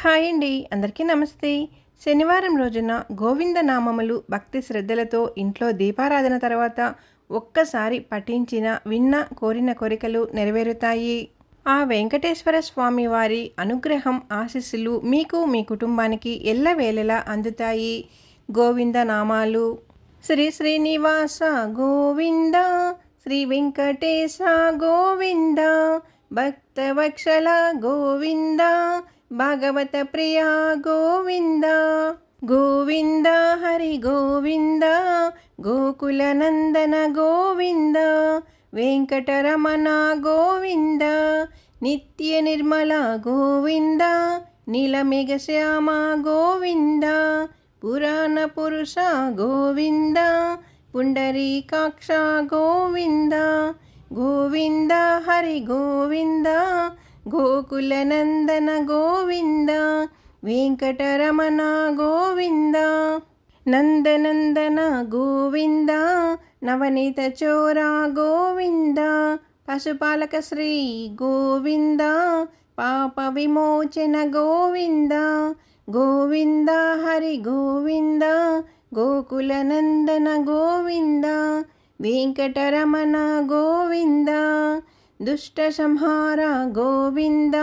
Hi అండి అందరికీ నమస్తే. శనివారం రోజున గోవింద నామములు భక్తి శ్రద్ధలతో ఇంట్లో దీపారాధన తర్వాత ఒక్కసారి పఠించిన విన్న కోరిన కోరికలు నెరవేరుతాయి. ఆ వెంకటేశ్వర స్వామి వారి అనుగ్రహం ఆశీస్సులు మీకు మీ కుటుంబానికి ఎల్లవేళలా అందుతాయి. గోవింద నామాలు శ్రీ శ్రీనివాస గోవింద శ్రీ వెంకటేశ గోవింద భక్తవక్షల గోవింద భగవత ప్రియా గోవింద గోవింద హరి గోవింద గోకుల నందన గోవింద వెంకటరమణ గోవింద నిత్య నిర్మల గోవింద నీలమేఘ శ్యామ గోవింద పురాణ పురుష గోవింద పుండరీకాక్ష గోవింద గోవింద హరి గోవింద గోకులనందన గోవింద వెంకటరమణ గోవింద నందనందన గోవింద నవనీత చోర గోవింద పశుపాలక శ్రీ గోవింద పాప విమోచన గోవింద గోవింద హరి గోవింద గోకులనందన గోవింద వెంకటరమణ గోవింద దుష్ట సంహార గోవింద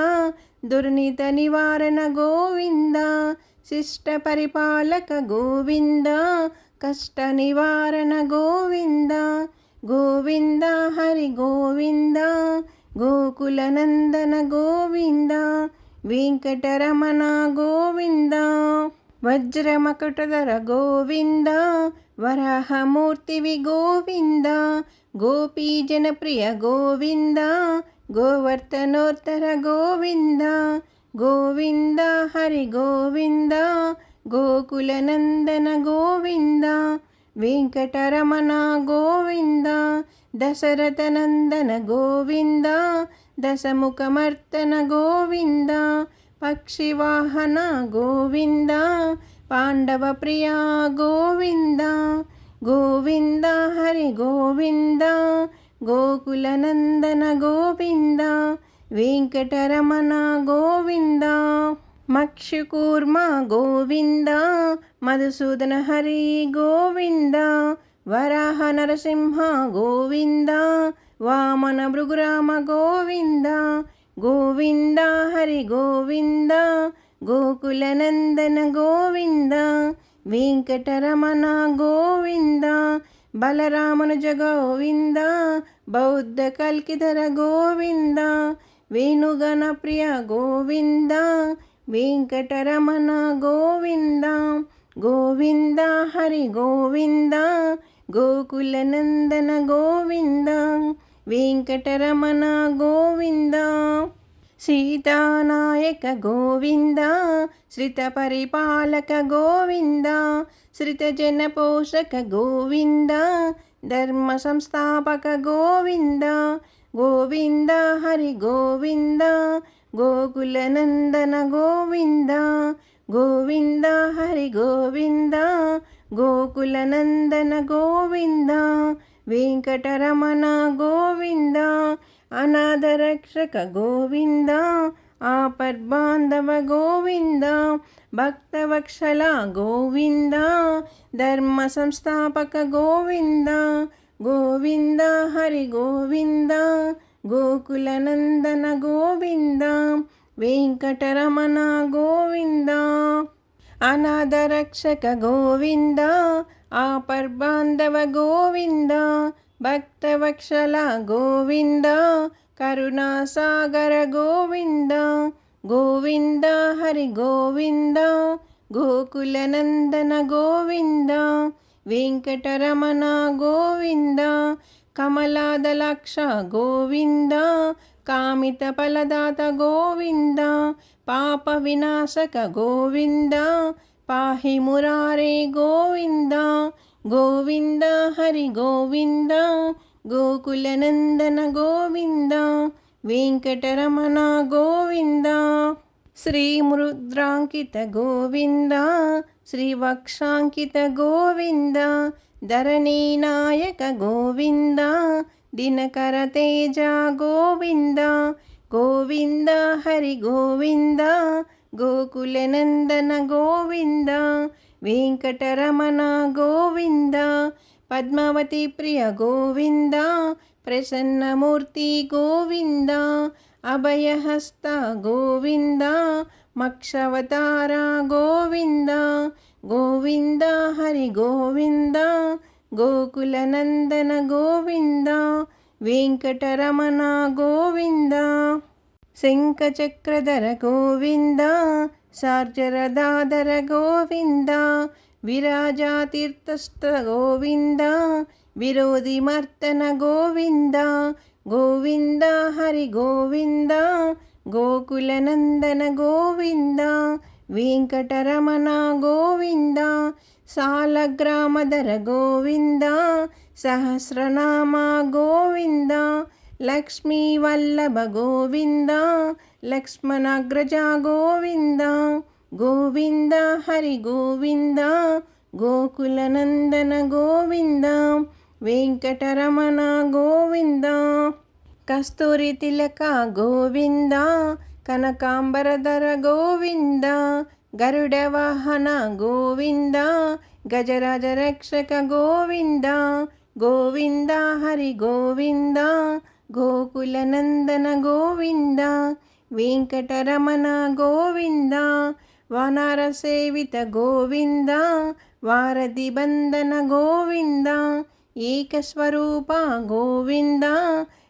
దుర్నీత నివారణ గోవింద శిష్ట పరిపాలక గోవింద కష్ట నివారణ గోవింద గోవింద హరి గోవింద గోకుల నందన గోవింద వెంకటరమణ గోవింద వజ్రమకుటధర గోవింద వరాహమూర్తివి గోవింద గోపీజనప్రియ గోవింద గోవర్ధనోత్తర గోవింద గోవింద హరి గోవింద గోకుల నందన గోవింద వెంకటరమణ గోవింద దశరథ నందన గోవింద దశముఖమర్తన గోవింద పక్షివాహన గోవింద హరి గోవింద గోకులనందన గోవింద వెంకటరమణ గోవింద మక్షకూర్మ గోవింద మధుసూదన హరి గోవింద వరాహ నరసింహ గోవింద వామన భృగురామ గోవింద గోవింద హరి గోవింద గోకులనందన గోవింద వెంకటరమణ గోవింద బలరామనుజ గోవింద బౌద్ధ కల్కిధర గోవింద వేణుగణ ప్రియ గోవింద వెంకటరమణ గోవింద గోవింద హరి గోవింద గోకులనందన గోవింద వెంకటరమణ గోవింద. సీతానాయక గోవింద శ్రిత పరిపాలక గోవింద శ్రితజన పోషక గోవింద ధర్మ సంస్థాపక గోవింద గోవింద హరి గోవింద గోకుల నందన గోవింద గోవింద హరి గోవింద గోకుల నందన గోవింద వెంకటరమణ గోవింద అనాథరక్షక గోవింద ఆపద్బాంధవ గోవింద భక్తవక్షల గోవింద ధర్మ సంస్థాపక గోవింద గోవింద హరి గోవింద గోకులనందన గోవింద వెంకటరమణ గోవింద. అనాథరక్షక గోవింద ఆపర్బాంధవ గోవింద భక్తవక్షల గోవింద కరుణాసాగర గోవింద గోవింద హరి గోవింద గోకులనందన గోవింద వెంకటరమణ గోవింద కమలాదలక్ష గోవింద కామిత ఫలదాత గోవింద పాప వినాశక గోవింద పాహి మురారే గోవింద గోవింద హరి గోవింద గోకులనందన గోవింద వెంకటరమణ గోవింద శ్రీమృద్రాంకిత గోవింద శ్రీవక్షాంకిత గోవింద ధరణీనాయక గోవింద దినకర తేజ గోవింద గోవింద హరి గోవింద గోకులనందన గోవింద వెంకటరమణ గోవింద పద్మావతి ప్రియ గోవింద ప్రసన్నమూర్తి గోవింద అభయహస్త గోవింద మక్షవతార గోవింద గోవింద హరి గోవింద గోకులనందన గోవింద వెంకటరమణ గోవింద. శంఖచక్రధర గోవింద సార్జరదాధర గోవింద విరాజాతీర్థస్థ గోవింద విరోధిమర్తన గోవింద గోవింద హరి గోవింద గోకులనందన గోవింద వెంకటరమణ గోవింద సాలగ్రామధర గోవింద సహస్రనామ గోవింద లక్ష్మీ వల్లభ గోవింద లక్ష్మణాగ్రజ గోవింద గోవింద హరి గోవింద గోకులనందన గోవింద వెంకటరమణ గోవింద కస్తూరి తిలక గోవింద కనకాంబరధర గోవింద గరుడ వాహన గోవింద గజరాజ రక్షక గోవింద గోవింద హరి గోవింద గోకులనందన గోవింద వెంకటరమణ గోవింద వానర గోవింద వారధి బంధన గోవింద ఏకస్వరూప గోవింద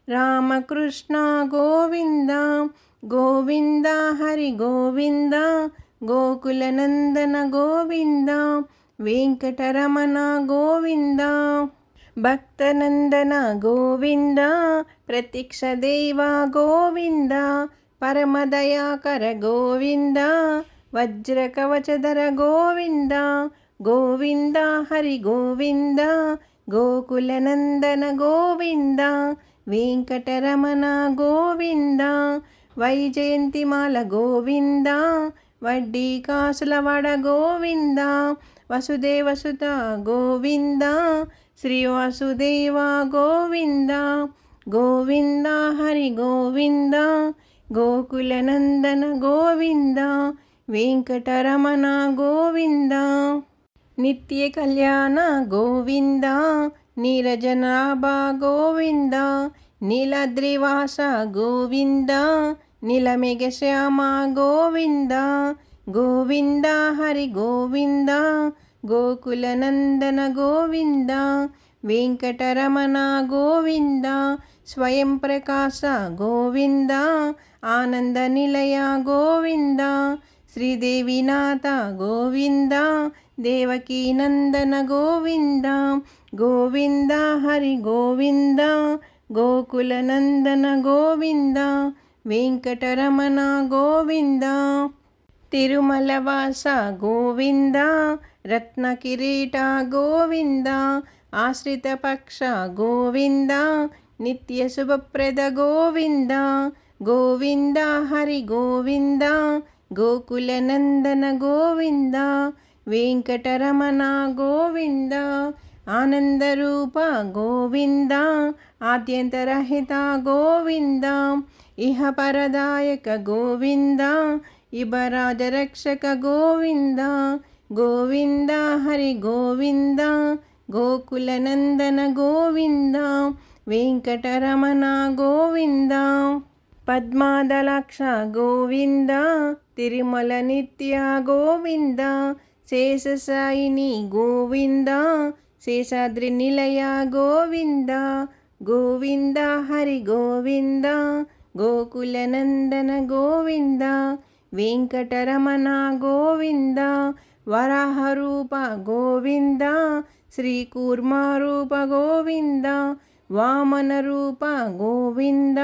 రామకృష్ణ గోవింద గోవింద హరి గోవింద గోకులనందన గోవింద వెంకటరమణ గోవింద. భక్తనందన గోవింద ప్రత్యక్ష దేవ గోవింద పరమదయాకర గోవింద వజ్రకవచధర గోవింద గోవింద హరి గోవింద గోకులనందన గోవింద వెంకటరమణ గోవింద వైజయంతిమాల గోవింద వడ్డీ కాసులవడ గోవింద వసుదేవసుత గోవింద శ్రీ వాసుదేవ గోవింద గోవింద హరి గోవింద గోకులనందన గోవింద వెంకటరమణ గోవింద నిత్య కళ్యాణ గోవింద నీరజనాభ గోవింద నీలద్రివాస గోవింద నీలమేఘ శ్యామ గోవింద గోవింద హరి గోవింద గోకులనందన గోవింద వెంకటరమణ గోవింద స్వయం ప్రకాశ గోవింద ఆనంద నిలయ గోవింద శ్రీదేవినాథ గోవింద దేవకీనందన గోవింద గోవింద హరి గోవింద గోకులనందన గోవింద వెంకటరమణ గోవింద. తిరుమలవాస గోవింద రత్నకిరీట గోవింద ఆశ్రితపక్ష గోవింద నిత్య శుభప్రద గోవింద గోవింద హరి గోవింద గోకులనందన గోవింద వెంకటరమణ గోవింద ఆనందరూప గోవింద ఆద్యంతరహిత గోవింద ఇహ పరదాయక గోవింద ఇబరాజరక్షక గోవింద గోవింద హరి గోవింద గోకులనందన గోవింద వెంకటరమణ గోవింద పద్మాదలాక్ష గోవింద తిరుమల నిత్య గోవింద శేషసాయిని గోవింద శేషాద్రి నిలయ గోవింద గోవింద హరి గోవింద గోకులనందన గోవింద వెంకటరమణ గోవింద వరాహరూప గోవింద శ్రీకూర్మారూప గోవింద వామన రూప గోవింద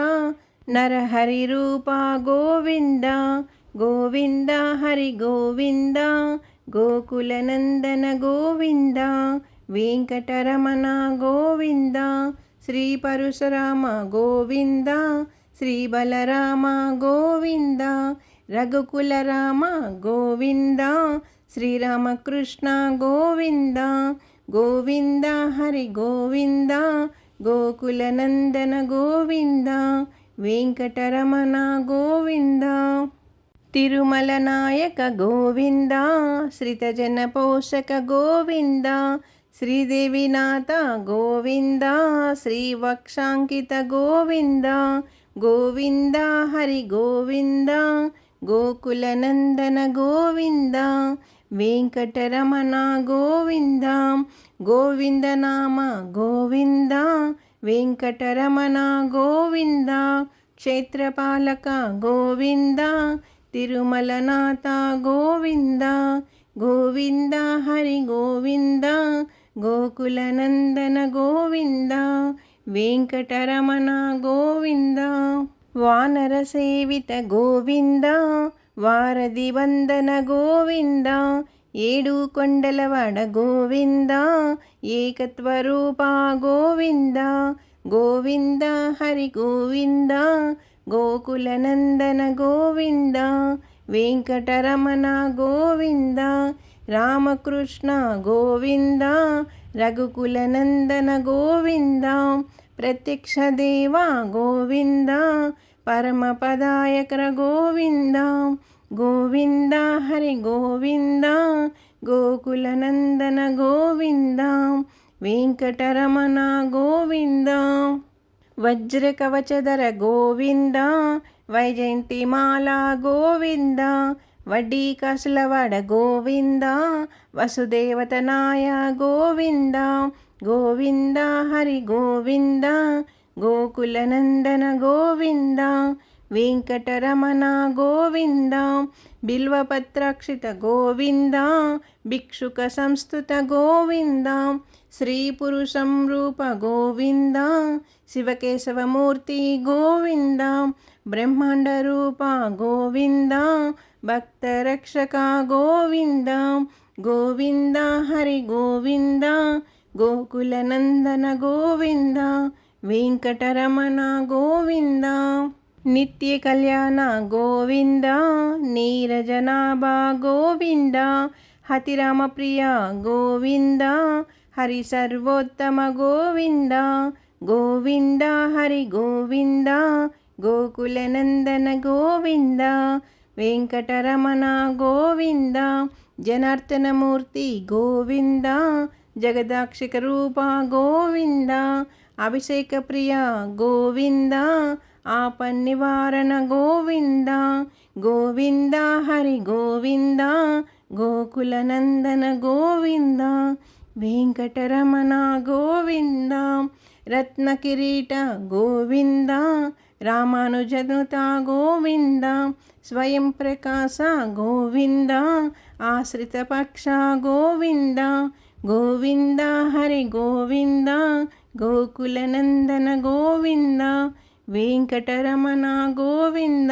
నరహరి రూప గోవింద గోవింద హరి గోవింద గోకులనందన గోవింద వెంకటరమణ గోవింద శ్రీ పరశురామ గోవింద శ్రీ బలరామ గోవింద రఘుకుల రామ గోవింద శ్రీరామకృష్ణ గోవింద గోవింద హరి గోవింద గోకుల నందన గోవింద వెంకటరమణ గోవింద తిరుమల నాయక గోవింద శ్రీతజన పోషక గోవింద శ్రీదేవినాథ గోవింద శ్రీవక్షాంకిత గోవింద గోవింద హరి గోవింద గోకులనందన గోవింద వెంకటరమణ గోవింద గోవిందనామ గోవింద వెంకటరమణ గోవింద క్షేత్రపాలక గోవింద తిరుమలనాథ గోవింద గోవింద హరి గోవింద గోకులనందన గోవింద వెంకటరమణ గోవింద. వానర సేవిత గోవింద వారధి వందన గోవింద ఏడు కొండలవాడ గోవింద ఏకత్వరూప గోవింద గోవింద హరి గోవింద గోకులనందన గోవింద వెంకటరమణ గోవింద రామకృష్ణ గోవింద రఘుకులనందన గోవింద ప్రత్యక్ష దేవా గోవింద పరమపదాయకర గోవింద గోవింద హరి గోవింద గోకులనందన గోవింద వెంకటరమణ గోవింద వజ్రకవచధర గోవింద వైజయంతిమాల గోవింద వడ్డీ కసులవడ గోవింద వసుదేవతనాయ గోవింద గోవింద హరి గోవింద గోకులనందన గోవింద వెంకటరమణ గోవింద బిల్వపత్రక్షిత గోవింద భిక్షుక సంస్థుత గోవింద శ్రీ పురుషం రూప గోవింద శివకేశవమూర్తి గోవింద బ్రహ్మాండ రూప గోవింద భక్తరక్షక గోవింద గోవింద హరి గోవింద గోకులనందన గోవింద వెంకటరమణ గోవింద నిత్య కళ్యాణ గోవింద నీరజనాభా గోవింద హతిరామప్రియ గోవింద హరి సర్వోత్తమ గోవింద గోవింద హరి గోవింద గోకులనందన గోవింద వెంకటరమణ గోవింద జనార్దనమూర్తి గోవింద జగదాక్షిక రూప గోవింద అభిషేక ప్రియ గోవింద ఆపన్నివారణ గోవింద గోవింద హరి గోవింద గోకులనందన గోవింద వెంకటరమణ గోవింద రత్నకిరీట గోవింద రామానుజనుత గోవింద స్వయం ప్రకాశ గోవింద ఆశ్రిత పక్ష గోవింద గోవింద హరి గోవింద గోకులనందన గోవింద వెంకటరమణ గోవింద.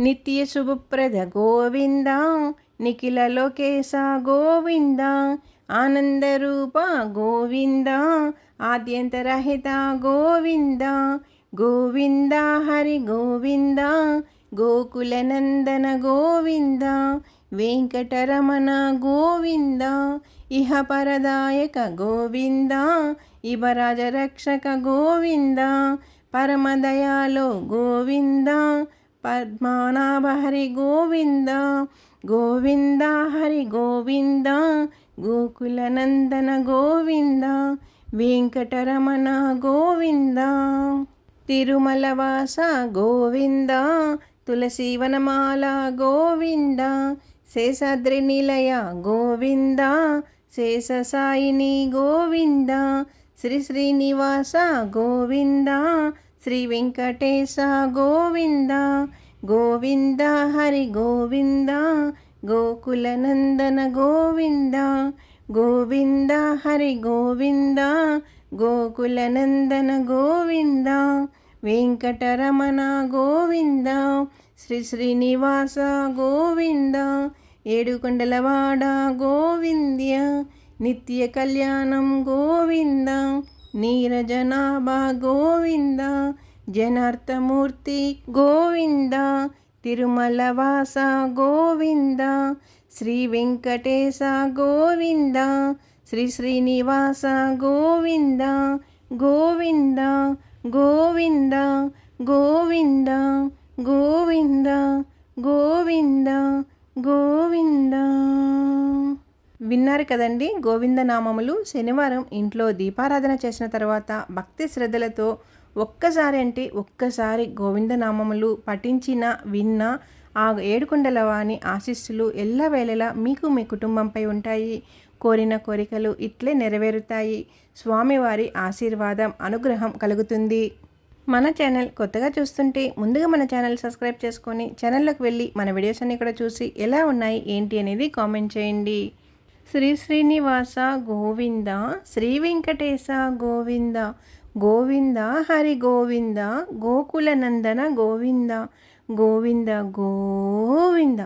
నిత్య శుభప్రద గోవింద నిఖిల లోకేశ గోవింద ఆనందరూప గోవింద ఆద్యంతరహిత గోవింద గోవింద హరి గోవింద గోకులనందన గోవింద వెంకటరమణ గోవింద ఇహ పరదాయక గోవింద ఇవరాజ రక్షక గోవింద పరమదయాలో గోవింద పద్మానాభ హరి గోవింద గోవింద హరి గోవింద గోకులనందన గోవింద వెంకటరమణ గోవింద. తిరుమలవాస గోవింద తులసీవనమాల గోవింద శేషాద్రి నిలయ గోవింద శేష సాయిని గోవింద శ్రీ శ్రీనివాస గోవింద శ్రీ వెంకటేశ గోవింద గోవింద హరి గోవింద గోకులనందన గోవింద గోవింద హరి గోవింద గోకులనందన గోవింద వెంకటరమణ గోవింద శ్రీ శ్రీనివాస గోవింద ఏడుకొండలవాడ గోవింద్య నిత్య కళ్యాణం గోవింద నీరజనాభా గోవింద జనార్థమూర్తి గోవింద తిరుమలవాస గోవింద శ్రీ వెంకటేశ గోవింద శ్రీ శ్రీనివాస గోవింద గోవింద గోవింద గోవింద గోవింద గోవింద గోవింద. విన్నారు కదండి గోవింద నామములు శనివారం ఇంట్లో దీపారాధన చేసిన తర్వాత భక్తి శ్రద్ధలతో ఒక్కసారి అంటే ఒక్కసారి గోవింద నామములు పఠించిన విన్న ఆ ఏడుకొండల వాణి ఆశీస్సులు ఎల్లవేళలా మీకు మీ కుటుంబంపై ఉంటాయి. కోరిన కోరికలు ఇట్లే నెరవేరుతాయి. స్వామివారి ఆశీర్వాదం అనుగ్రహం కలుగుతుంది. మన ఛానల్ కొత్తగా చూస్తుంటే ముందుగా మన ఛానల్ సబ్స్క్రైబ్ చేసుకొని ఛానల్లోకి వెళ్ళి మన వీడియోస్ అన్ని కూడా చూసి ఎలా ఉన్నాయి ఏంటి అనేది కామెంట్ చేయండి. శ్రీ శ్రీనివాస గోవింద శ్రీ వెంకటేశ గోవింద గోవింద హరి గోవింద గోకుల నందన గోవింద గోవింద గోవింద.